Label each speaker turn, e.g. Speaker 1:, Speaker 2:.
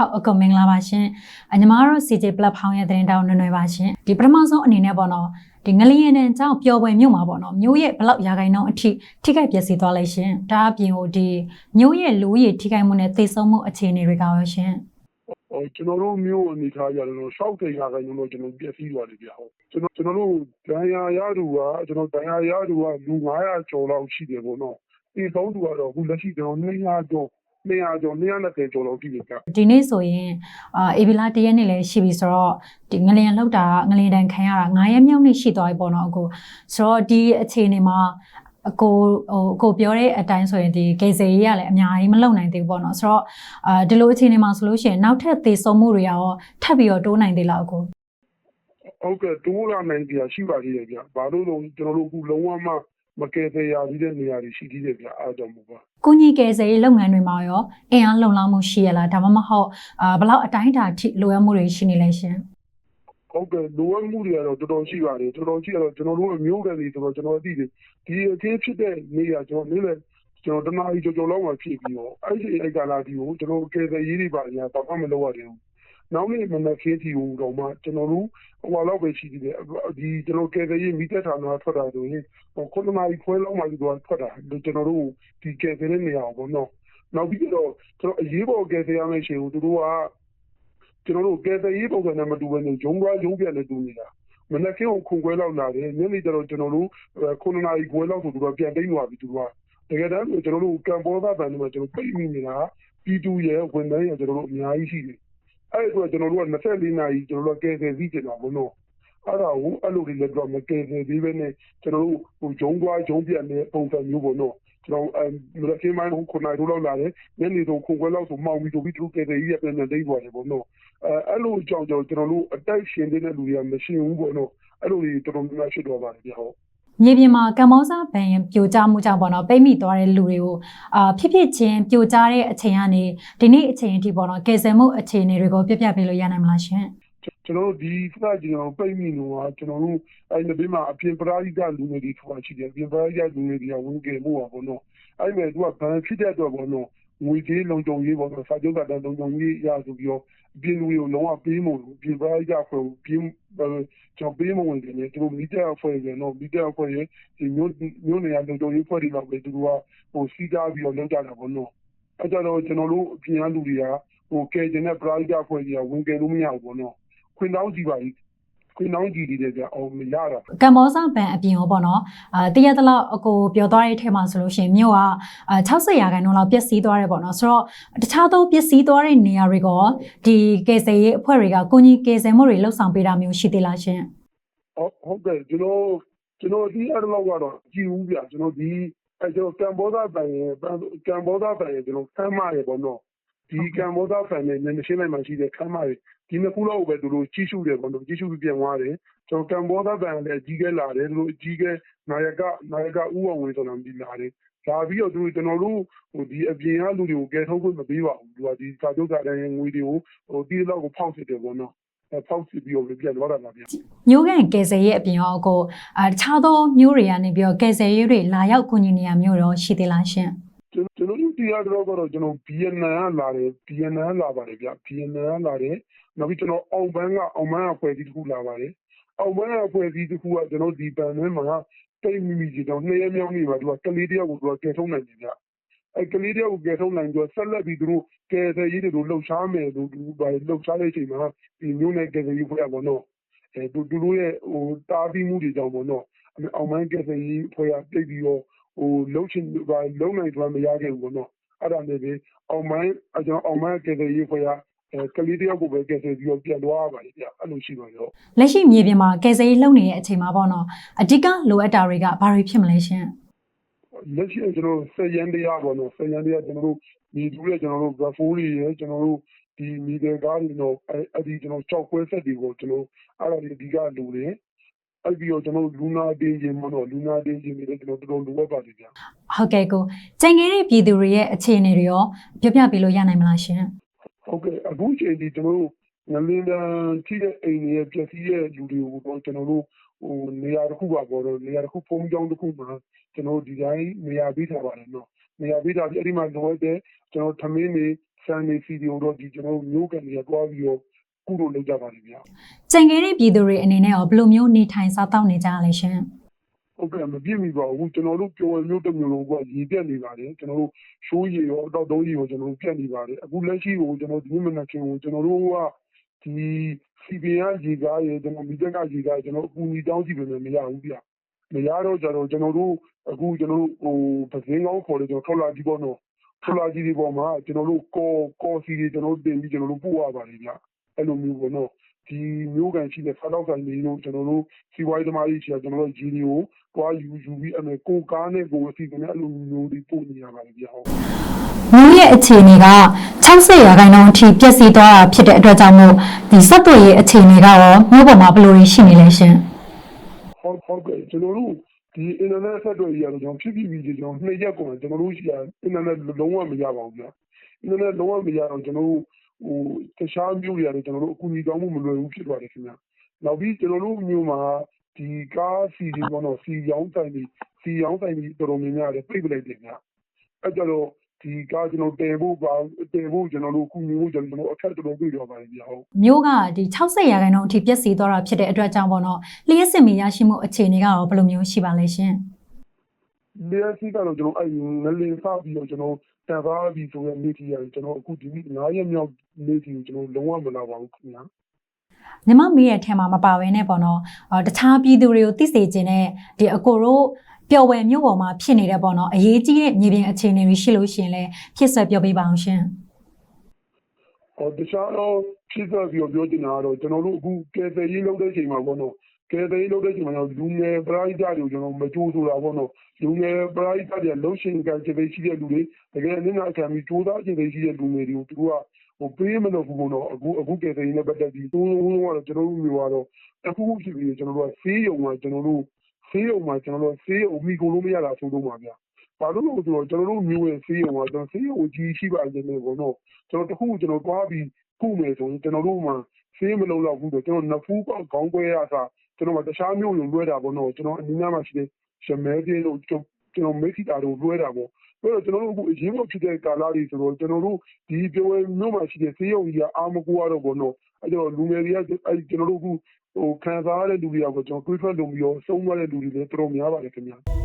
Speaker 1: ဟုတ်အကုန်မင်္ဂလာပါရှင်အညီမတို့ CJ platform ရဲ့သတင်းတောက်နွယ်နွယ်ပါရှင်ဒီပထမဆုံးအနေနဲ့ပေါ့နော်ဒီငလျင်နဲ့ကြောင့်ပျော်ပွဲမြို့မှာပေါ့နော်မြို့ရဲ့ဘလောက်ရာခိုင်နှုန်းအထိထိခိုက်ပျက်စီးသွားလိုက်ရှင်ဒါအပြင်ဟိုဒီမြို့ရဲ့လူဦးရေထိခိုက်မှုနဲ့သေဆုံးမှုအခြေအနေတွေကရောရှင်
Speaker 2: ဟိုကျွန်တော်တို့မျိုးအနေထားကြတော့ရှောက်တိန်ခါခိုင်တော့ကျွန်တော်ပြည့်စည်သွားတယ်ဗျဟုတ်ကျွန်တော်ကျွန်တော်တို့ဒဏ်ရာရသူကကျွန်တော်ဒဏ်ရာရသူကလူ900ကျော်လောက်ရှိတယ်ပေါ့နော်ဒီဆုံးသူကတော့အခုလက်ရှိကျွန်တော်200ကျော် 200ကျော်220ကျော်လောက်ရှိတယ်ဗျ
Speaker 1: ဒီနေ့ဆိုရင်အာအေဗီလာတရက်နေ့လည်းရှိပြီဆိုတော့ဒီငလျင်လောက်တာငလျင်တန်ခံရတာ9ရက်မြောက်နေ့ရှိသွားပြီပေါ့နော်အကိုဆိုတော့ဒီအခြေအနေမှာအကိုဟိုအကိုပြောတဲ့အတိုင်းဆိုရင်ဒီဂေစေကြီးကလည်းအများကြီးမလုံနိုင်သေးဘူးပေါ့နော်ဆိုတော့အာဒီလိုအခြေအနေမှာဆိုလို့ရှိရင်နောက်ထပ်သေဆုံးမှုတွေရောထပ်ပြီးတော့တိုးနိုင်သေးလားအကို
Speaker 2: ဟုတ်ကဲ့တိုးလာနိုင်ကြရှိပါသေးတယ်ဗျဘာလို့လဲကျွန်တော်တို့အခုလုံးဝမှ မကယ်သေးရသေးတဲ့နေရာတွေရှိသေးတယ်ဗျအားကြောင့်မို့ပါ
Speaker 1: ကုညီကယ်ဆယ်ရေးလုပ်ငန်းတွေမှာရောအင်အားလုံလောက်မှုရှိရလားဒါမှမဟုတ်အာဘယ်လောက်အတိုင်းအတာထိလိုအပ်မှုတွေရှိနေလဲရှင်
Speaker 2: ဟုတ်ကဲ့လိုအပ်မှုတွေကတော့တော်တော်ရှိပါတယ်တော်တော်ရှိရတော့ကျွန်တော်တို့အမျိုးကလေးဆိုတော့ကျွန်တော်အသိတယ်ဒီအခင်းဖြစ်တဲ့နေရာကျွန်တော်နေ့လည်းကျွန်တော်တနားကြီးကြော်ကြော်လောက်မှဖြစ်ပြီးတော့အဲ့ဒီအဲ့ကာလာဒီကိုကျွန်တော်ကယ်ဆယ်ရေးတွေပါညာတော့မလုပ်ရတယ်ဘူး နောက်နေ့မနက်ခင်းတီကိုတော့မှကျွန်တော်တို့ဟိုလောက်ပဲရှိသေးတယ်ဒီကျွန်တော်ကယ်ဆယ်ရေးမိသက်ဌာနထွက်တာဆိုရင်ဟိုခုနနာကြီးခွဲလောက်မှဒီတော့ထွက်တာကျွန်တော်တို့ဒီကယ်ဆယ်တဲ့နေရာပေါ့နော်နောက်ပြီးတော့ကျွန်တော်အရေးပေါ်ကယ်ဆယ်ရမယ့်ရှင်ကိုသူတို့ကကျွန်တော်တို့ကယ်ဆယ်ရေးပုံစံနဲ့မတူဘဲနဲ့ဂျုံသွားဂျုံပြန်နဲ့တူနေတာမနက်ခင်းကိုခုန်ခွဲလောက်လာတယ်ညနေကျတော့ကျွန်တော်တို့ခုနနာရီခွဲလောက်ဆိုသူတို့ပြန်တိတ်သွားပြီသူတို့ကတကယ်တမ်းဆိုကျွန်တော်တို့ကံပေါ်သားတန်တွေမှာကျွန်တော်ပြိမိနေတာပြည်သူရဲ့ဝန်ထမ်းရဲ့ကျွန်တော်တို့အများကြီးရှိတယ် အဲ့ဒါကျွန်တော်တို့က24နာရီကျွန်တော်တို့ကယ်ဆယ်ပြီးကျင်တာဘုံတော့အဲ့ဒါကိုအဲ့လိုတွေလည်းတော့မကယ်ဆယ်သေးပဲနဲ့ကျွန်တော်တို့ဟိုဂျုံသွားဂျုံပြန်တဲ့ပုံစံမျိုးပေါ့နော်ကျွန်တော်အဲမနက်ခင်းပိုင်းကိုခုနနာရီလောက်လာတယ်ညနေတော့ခုန်ခွဲလောက်ဆိုမှောင်ပြီးတော့ပြီးသူကယ်ဆယ်ရေးပြန်နေတိတ်သွားတယ်ပေါ့နော်အဲအဲ့လိုကြောင့်ကျွန်တော်တို့အတိုက်ရှင်တဲ့လူတွေကမရှိဘူးပေါ့နော်အဲ့လိုတွေတော်တော်များများဖြစ်တော့ပါတယ်ဗျဟုတ်
Speaker 1: မြေပြင်မှာကမ္ဘောဇဘန်ရင်ပြိုကျမှုကြောင့်ပေါ့နော်ပိတ်မိသွားတဲ့လူတွေကိုအာဖြစ်ဖြစ်ချင်းပြိုကျတဲ့အချိန်ကနေဒီနေ့အချိန်အထိပေါ့နော်ကယ်ဆယ်မှုအခြေအနေတွေကိုပြပြပေးလို့ရနိုင်မလားရှင်
Speaker 2: ကျွန်တော်တို့ဒီစကကျွန်တော်ပိတ်မိလို့ကကျွန်တော်တို့အဲ့ဒီဘေးမှာအပြင်ပရာဟိတလူငယ်တွေထွားရှိတယ်အပြင်ပရာဟိတလူငယ်တွေကဝင်ကြမှုပါပေါ့နော်အဲ့မဲ့သူကဘန်ဖြစ်တဲ့အတွက်ပေါ့နော် ငွေကြေးလုံခြုံရေးပေါ့နော်စာချုပ်ကတည်းကလုံခြုံရေးရဆိုပြီးတော့အပြင်လူတွေကိုလုံးဝပေးမို့လို့အပြင်ပရာဟိတဖွဲ့ကိုပြင်းကျွန်တော်ပေးမဝင်တယ်လေသူတို့မိတဲ့အဖွဲ့တွေနော်မိတဲ့အဖွဲ့ရဲ့ဒီမျိုးမျိုးနေရာလုံခြုံရေးဖွဲ့တွေတော့ပဲသူတို့ကဟိုစီးကားပြီးတော့လုပ်ကြတာပေါ့နော်အဲ့ကြတော့ကျွန်တော်တို့အပြင်အလူတွေကဟိုကဲကျင်တဲ့ပရာဟိတအဖွဲ့တွေကဝင်ကြလို့မရဘူးပေါ့နော်ခွင်တောင်းကြည့်ပါလိ ခွင်တောင်းကြည့်နေတယ်ကြအောင်မရတာ
Speaker 1: ကမ္ဘောဇဘန်အပြင်ရောပေါ့နော်အာတရက်တလောက်အကိုပြောသွားတဲ့အထက်မှာဆိုလို့ရှိရင်မြို့ကအာ60ရာခိုင်နှုန်းလောက်ပျက်စီးသွားတယ်ပေါ့နော်ဆိုတော့တခြားသောပျက်စီးသွားတဲ့နေရာတွေကဒီကယ်ဆယ်ရေးအဖွဲ့တွေကကိုကြီးကယ်ဆယ်မှုတွေလှုပ်ဆောင်ပေးတာမျိုးရှိသေးလားရှင်
Speaker 2: ဟုတ်ဟုတ်ကဲ့ကျွန်တော်ကျွန်တော်ဒီအဲ့လောက်ကတော့ကြည့်ဦးပြကျွန်တော်ဒီအဲကျွန်တော်ကမ်ဘောဇဘန်ရဲ့ကမ်ဘောဇဘန်ရဲ့ကျွန်တော်ဆမ်းမရေပေါ့နော် ဒီကမ်ဘောဇဘန်နဲ့နည်းရှင်းလိုက်မှရှိတဲ့ခမ်းမရေဒီနှစ်ခုလောက်ပဲသူတို့ကြီးစုတယ်ပေါ့နော်ကြီးစုပြီးပြန်သွားတယ်ကျွန်တော်ကမ်ဘောဇဘန်လည်းအကြီးကဲလာတယ်သူတို့အကြီးကဲနာယကနာယကဥအောင်ဝင်ဆိုတာပြီးလာတယ်လာပြီးတော့သူတို့ကျွန်တော်တို့ဟိုဒီအပြင်ကလူတွေကိုကယ်ထုတ်ခွင့်မပေးပါဘူးသူကဒီစာချုပ်စာတမ်းရဲ့ငွေတွေကိုဟိုဒီလောက်ကိုဖောက်စစ်တယ်ပေါ့နော်အဲဖောက်စစ်ပြီးတော့ပြန်သွားတာပါဗျ
Speaker 1: မျိုးကန်ကယ်ဆယ်ရေးအပြင်ရောအကိုအာတခြားသောမျိုးတွေကနေပြီးတော့ကယ်ဆယ်ရေးတွေလာရောက်ကူညီနေရမျိုးရောရှိသေးလားရှင်
Speaker 2: ကျွန်တော်ကျွန်တော်တို့တရားတော်ကတော့ကျွန်တော် BNN ကလာတယ် BNN လာပါတယ်ဗျ BNN ကလာတယ်နောက်ပြီးကျွန်တော်အောင်ပန်းကအောင်ပန်းကဖွဲ့စည်းတစ်ခုလာပါတယ်အောင်ပန်းကဖွဲ့စည်းတစ်ခုကကျွန်တော်ဒီပန်ထဲမှာတိတ်မိမိကြီးတော့နှစ်ရက်မြောက်နေပါသူကကလေးတယောက်ကိုသူကကယ်ထုတ်နိုင်တယ်ဗျအဲကလေးတယောက်ကိုကယ်ထုတ်နိုင်တော့ဆက်လက်ပြီးသူတို့ကယ်ဆယ်ရေးတွေကိုလှုပ်ရှားမယ်လို့သူပါလှုပ်ရှားတဲ့အချိန်မှာဒီမျိုးနဲ့ကယ်ဆယ်ရေးဖွဲ့ရပါတော့အဲသူသူတို့ရဲ့ဟိုတားပြီးမှုတွေကြောင့်ပေါ့နော်အောင်ပန်းကယ်ဆယ်ရေးဖွဲ့ရတိတ်ပြီးတော့ ဟိုလုံးချင်ပါလုံးနိုင်သွားမရခဲ့ဘူးပေါ့နော်အဲ့ဒါနဲ့ပဲအောင်မိုင်းအကျွန်တော်အောင်မိုင်းကယ်ဆယ်ရေးဖွဲ့ရအဲကလေးတယောက်ကိုပဲကယ်ဆယ်ပြီးတော့ပြန်သွားရပါတယ်ဗျအဲ့လိုရှိပါရော
Speaker 1: လက်ရှိမြေပြင်မှာကယ်ဆယ်ရေးလုပ်နေတဲ့အချိန်မှာပေါ့နော်အဓိကလိုအပ်တာတွေကဘာတွေဖြစ်မလဲရှင်
Speaker 2: လက်ရှိကျွန်တော်ဆယ်ရန်တရားပေါ့နော်ဆယ်ရန်တရားကျွန်တော်တို့ညီတူတဲ့ကျွန်တော်တို့ graph တွေရယ်ကျွန်တော်တို့ဒီမီဒီကားတွေတော့အဲအဲ့ဒီကျွန်တော်ကြောက်ခွဲဆက်တွေကိုကျွန်တော်အဲ့ဒါတွေအဓိကလိုတယ် အဲ့ပြီးတော့ကျွန်တော်လူနာတင်းခြင်းမတော့လူနာတင်းခြင်းတွေလည်းကျွန်တော်တော်တော်လိုအပ်ပါတယ်ဗျ
Speaker 1: ဟုတ်ကဲ့ကိုကြင်ငယ်တဲ့ပြည်သူတွေရဲ့အခြေအနေတွေရောပြောပြပေးလို့ရနိုင်မလားရှင်
Speaker 2: ဟုတ်ကဲ့အခုချိန်ဒီကျွန်တော်တို့ငလင်းတန်းထိတဲ့အိမ်တွေရဲ့ပျက်စီးတဲ့လူတွေကိုတော့ကျွန်တော်တို့ဟိုနေရာတစ်ခုပါပေါ်တော့နေရာတစ်ခုဖုံးကြောင်းတစ်ခုမှာကျွန်တော်ဒီတိုင်းနေရာပေးထားပါတယ်နော်နေရာပေးထားပြီးအဲ့ဒီမှာလိုအပ်တဲ့ကျွန်တော်ထမင်းတွေဆန်နေစီတွေကိုတော့ဒီကျွန်တော်တို့မျိုးကန်တွေကတွားပြီးတော့ ကုလို့လုပ်ကြပါလိမ့်ဗျာ
Speaker 1: ကြံခဲ့တဲ့ပြည်သူတွေအနေနဲ့ရောဘယ်လိုမျိုးနေထိုင်စားသောက်နေကြရလဲရှင်
Speaker 2: ဟုတ်ကဲ့မပြည့်မီပါဘူးကျွန်တော်တို့ပြောရမျိုးတစ်မျိုးလုံးကရေပြတ်နေပါတယ်ကျွန်တော်တို့ရှိုးရေရောအတော့တုံးရေရောကျွန်တော်တို့ပြတ်နေပါတယ်အခုလက်ရှိကိုကျွန်တော်ဒီနေ့မနက်ခင်းကိုကျွန်တော်တို့ကဒီ CPN ရေကားရေကျွန်တော်မိတက်ကရေကားကျွန်တော်အကူအညီတောင်းကြည့်ပေမဲ့မရဘူးဗျမရတော့ကြတော့ကျွန်တော်တို့အခုကျွန်တော်တို့ဟိုပစင်းကောင်းခေါ်တယ်ကျွန်တော်ထော်လာကြီးပေါ့နော်ထော်လာကြီးဒီပေါ်မှာကျွန်တော်တို့ကော်ကော်စီတွေကျွန်တော်တို့တင်ပြီးကျွန်တော်တို့ပို့ရပါတယ်ဗျ အဲ့လိုမျိုးပေါ့နော်ဒီမျိုးကန်ရှိတဲ့ဖားတော့ဆိုင်တွေတို့ကျွန်တော်တို့စီဝိုင်းသမားကြီးရှိတာကျွန်တော်တို့ဂျီဒီကိုတွားယူယူပြီးအဲ့မဲ့ကိုကားနဲ့ကိုအစီအစဉ်နဲ့အဲ့လိုမျိုးတွေပို့နေရပါတယ်ဗျဟုတ်
Speaker 1: မြို့ရဲ့အခြေအနေက60ရာခိုင်နှုန်းအထိပျက်စီးသွားတာဖြစ်တဲ့အတွက်ကြောင့်မို့ဒီစက်သွေးရဲ့အခြေအနေကရောမြို့ပေါ်မှာဘယ်လိုရှိနေလဲရှင်
Speaker 2: ဟုတ်ဟုတ်ကဲ့ကျွန်တော်တို့ဒီအင်တာနက်ဆက်သွယ်ရေးရတော့ကျွန်တော်ဖြစ်ဖြစ်ပြီးကျွန်တော်နှစ်ရက်ကုန်ကျွန်တော်တို့ရှိတာအင်တာနက်လုံးဝမရပါဘူးဗျအင်တာနက်လုံးဝမရတော့ကျွန်တော်တို့ဟို တခြားမျိုးတွေရတယ်ကျွန်တော်တို့ အကူအညီတောင်းမှုမလွယ်ဘူးဖြစ်သွားတယ်ခင်ဗျ နောက်ပြီး ကျွန်တော်တို့မျိုးမှာဒီကားစီတွေပေါ့နော်စီရောင်းဆိုင်တွေစီရောင်းဆိုင်တွေ တော်တော်များများတယ်ပြိတ်ပလိုက်တယ်ဗျ အဲ့ကြတော့ဒီကားကျွန်တော်တယ်ဖို့ပါတယ်ဖို့ကျွန်တော်တို့ ကူညီဖို့ကျွန်တော်အခက်တော်တော်တွေ့ရပါတယ်ဗျဟုတ်
Speaker 1: မြို့ကဒီ60ရာခိုင်နှုန်းအထိ ပျက်စီးသွားတာဖြစ်တဲ့အတွက်ကြောင့်ပေါ့နော်လျှက်စစ်မီရရှိမှု အခြေအနေကရော ဘယ်လိုမျိုးရှိပါလဲရှင်
Speaker 2: လျှက်စီကတော့ကျွန်တော်အဲ့ငလင်စပြီးတော့ကျွန်တော်တန်သားပြီးဆိုရနေတီရတယ်ကျွန်တော်အခုဒီနေ့9ရက်မြောက်နေတီကိုကျွန်တော်လုံးဝမလာပါဘူးခင်ဗျာ
Speaker 1: ညီမမေးရဲ့ထဲမှာမပါဘဲနဲ့ပေါ့နော်အော်တခြားပြည်သူတွေကိုသိစေခြင်းနဲ့ဒီအကိုတို့ပျော်ဝယ်မြို့ပေါ်မှာဖြစ်နေတဲ့ပေါ့နော်အရေးကြီးတဲ့မြေပြင်အခြေအနေတွေရှိလို့ရှိရင်လည်းဖြစ်ဆက်ပြောပေးပါအောင်ရှင်
Speaker 2: ဟောတခြားတော့ဖြစ်သက်ပြီးတော့ပြောချင်တာကတော့ကျွန်တော်တို့အခုကယ်ဆယ်ရေးလုပ်တဲ့အချိန်မှာပေါ့နော် ကယ်ဆယ်ရေးလုပ်တဲ့အချိန်မှာတော့လူငယ်ပရိသတ်တွေကိုကျွန်တော်မကြိုးဆိုတာပေါ့နော်လူငယ်ပရိသတ်တွေလှုပ်ရှင်ကံခြေရှိတဲ့လူတွေတကယ်နည်းနာခံပြီးကြိုးစားခြေရှိတဲ့လူငယ်တွေကိုသူတို့ကဟိုပေးမလို့ဘူးပေါ့နော်အခုအခုကယ်ဆယ်ရေးနဲ့ပတ်သက်ပြီးသုံးလုံးကတော့ကျွန်တော်တို့မျိုးကတော့အခုခုဖြစ်ပြီးကျွန်တော်တို့ကဆေးရုံမှာကျွန်တော်တို့ဆေးရုံမှာကျွန်တော်တို့ဆေးရုံမိကုန်လို့မရတာဆိုတော့ပါဗျာဘာလို့လဲဆိုတော့ကျွန်တော်တို့မျိုးရဲ့ဆေးရုံကကျွန်တော်ဆေးရုံကြီးရှိပါနေတယ်ပေါ့နော်ကျွန်တော်တခုကျွန်တော်တွားပြီးခုမယ်ဆိုရင်ကျွန်တော်တို့မှာဆေးမလုံလောက်ဘူးဆိုကျွန်တော်နဖူးပေါက်ခေါင်းကွဲရတာ ကျွန်တော်တခြားမျိုးတွေလွှဲတာပေါ့နော်ကျွန်တော်အနည်းငယ်မှရှိတဲ့ရှမဲပြင်းတို့ကျွန်တော်မိတ်ဆီတာတို့လွှဲတာပေါ့အဲ့တော့ကျွန်တော်တို့အခုအရေးပေါ်ဖြစ်တဲ့ကာလတွေဆိုတော့ကျွန်တော်တို့ဒီပြောဝဲမျိုးမှာရှိတဲ့ဆေးရုံကြီးကအာမကူရတော့ပေါ့နော်အဲ့တော့လူငယ်တွေကအဲ့ကျွန်တော်တို့အခုဟိုခံစားရတဲ့လူတွေကပေါ့ကျွန်တော်တွေးထွက်လုံပြီးတော့ဆုံးသွားတဲ့လူတွေလည်းတော်တော်များပါတယ်ခင်ဗျာ